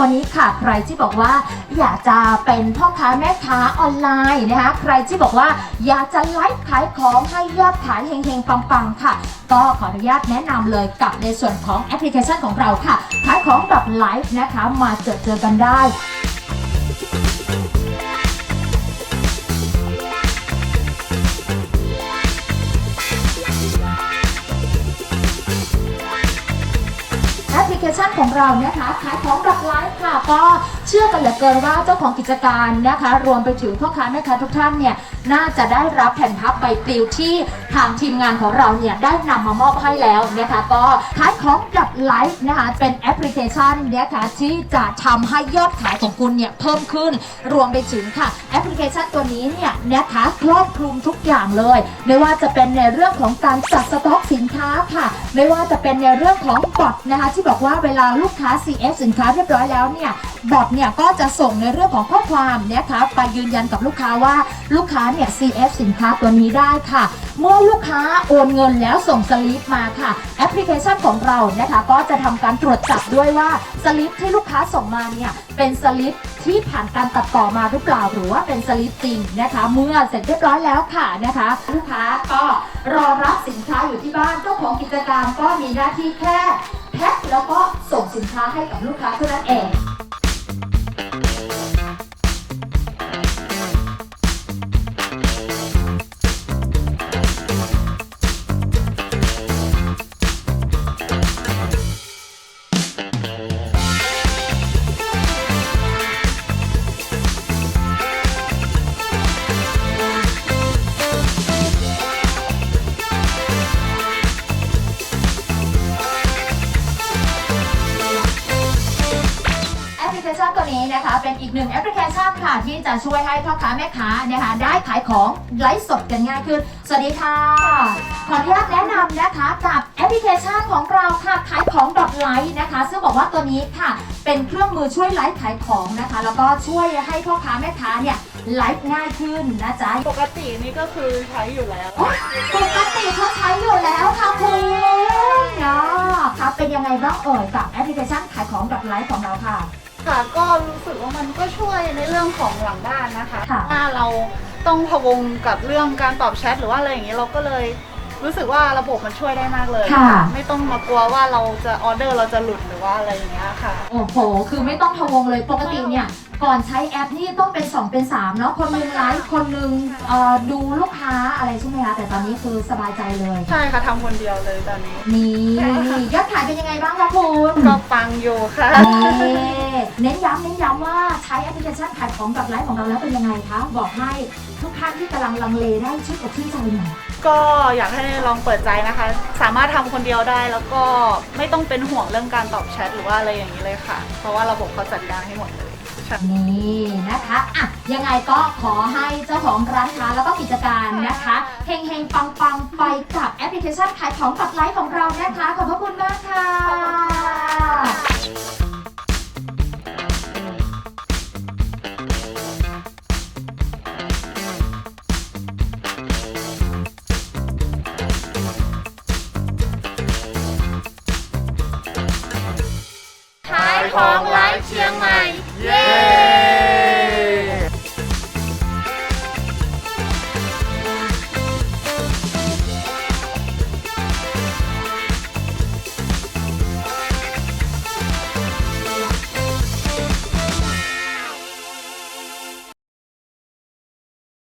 วันนี้ค่ะ ใครที่บอกว่า อยากจะเป็นพ่อค้าแม่ค้าออนไลน์นะคะใครที่บอกว่าอยากจะไลฟ์ขายของให้ยอดขายเฮงๆปังๆค่ะ ก็ขออนุญาตแนะนำเลยกับในส่วนของแอปพลิเคชันของเราค่ะขายของแบบไลฟ์นะคะมาเจอเจอกันได้ พลิเคชันของเรานะคะขายของแบบไลฟ์ค่ะก็เชื่อกันเหลือเกินว่าเจ้าของกิจการนะคะ รวมไปถึงพ่อค้าแม่ค้าทุกท่านเนี่ยน่าจะได้รับแผ่นพับใบปลิวที่ทางทีมงานของเราเนี่ยได้นำมามอบให้แล้วนะคะก็ขายของแบบไลฟ์นะคะเป็นแอปพลิเคชันนะคะที่จะทำให้ยอดขายของคุณเนี่ยเพิ่มขึ้นรวมไปถึงค่ะแอปพลิเคชันตัวนี้เนี่ยนะคะครอบคลุมทุกอย่างเลย ไม่ว่าจะเป็นในเรื่องของการจัดสต็อกสินค้าค่ะ ไม่ว่าจะเป็นในเรื่องของบอทนะคะที่บอกว่าเวลาลูกค้า CF สินค้าเรียบร้อยแล้วเนี่ย บอทเนี่ยก็จะส่งในเรื่องของข้อความนะคะไปยืนยันกับลูกค้าว่าลูกค้าเนี่ย CF สินค้าตัวนี้ได้ค่ะ เมื่อลูกค้าโอนเงินแล้วส่งสลิปมาค่ะ แอปพลิเคชันของเรานะคะก็จะทำการตรวจจับด้วยว่าสลิปที่ลูกค้าส่งมาเนี่ยเป็นสลิปที่ผ่านการตัดต่อมาหรือเปล่าหรือว่าเป็นสลิปจริงนะคะ เมื่อเสร็จเรียบร้อยแล้วค่ะนะคะ ลูกค้าก็รอรับสินค้าอยู่ที่บ้านเจ้าของกิจการก็มีหน้าที่แค่แพ็คแล้วก็ส่งสินค้าให้กับลูกค้าเท่านั้นเอง หนึ่งแอปพลิเคชันค่ะ ที่จะช่วยให้พ่อค้าแม่ค้านะคะได้ขายของไลฟ์สดกันง่ายขึ้น สวัสดีค่ะ ขออนุญาตแนะนำนะคะกับแอปพลิเคชันของเราค่ะขายของดอทไลฟ์นะคะ ซึ่งบอกว่าตัวนี้ค่ะเป็นเครื่องมือช่วยไลฟ์ขายของนะคะ แล้วก็ช่วยให้พ่อค้าแม่ค้าเนี่ยไลฟ์ง่ายขึ้นนะจ๊ะปกตินี่ก็คือใช้อยู่แล้วโอ๊ยปกติเขาใช้อยู่แล้วค่ะคุณเนาะครับเป็นยังไงบ้างเอ่ยกับแอปพลิเคชันขายของดอทไลฟ์ของเราค่ะ ค่ะก็รู้สึกว่ามันก็ช่วยในเรื่องของหลังบ้านนะคะค่ะ ถ้าเราต้องพะวงกับเรื่องการตอบแชทหรือว่าอะไรอย่างนี้เราก็เลยรู้สึกว่าระบบมันช่วยได้มากเลย ค่ะ ไม่ต้องมากลัวว่าเราจะออเดอร์เราจะหลุดหรือว่าอะไรอย่างเงี้ยค่ะ โอ้โห คือไม่ต้องพะวงเลย ปกติเนี่ย ก่อนใช้แอปนี่ต้องเป็น 2 เป็น 3 เนาะ คนหนึงไลฟ์ คนหนึงเอ่อดูลูกค้าอะไรใช่ไหมคะ แต่ตอนนี้คือสบายใจเลย ใช่ค่ะทำคนเดียวเลยตอนนี้ นี่ยอดขายเป็นยังไงบ้างคะคุณก็ปังอยู่ค่ะนี่ เน้นย้ำเน้นย้ำว่าใช้แอปพลิเคชันขายของแบบไลฟ์ของเราแล้วเป็นยังไงคะ บอกให้ทุกท่านที่กำลังลังเลได้ชื่นอกชื่นใจหน่อย ก็อยากให้ลองเปิดใจนะคะ สามารถทำคนเดียวได้แล้วก็ไม่ต้องเป็นห่วงเรื่องการตอบแชทหรือว่าอะไรอย่างนี้เลยค่ะ เพราะว่าระบบเขาจัดการให้หมดเลยใช่นี่นะคะอะยังไงก็ขอให้เจ้าของร้านค้าแล้วก็กิจการนะคะเฮงเฮงปังปังๆไปกับแอปพลิเคชันขายของกับไลฟ์ของเรานะคะ ขอบพระคุณมากค่ะ ของไลฟ์เชียงใหม่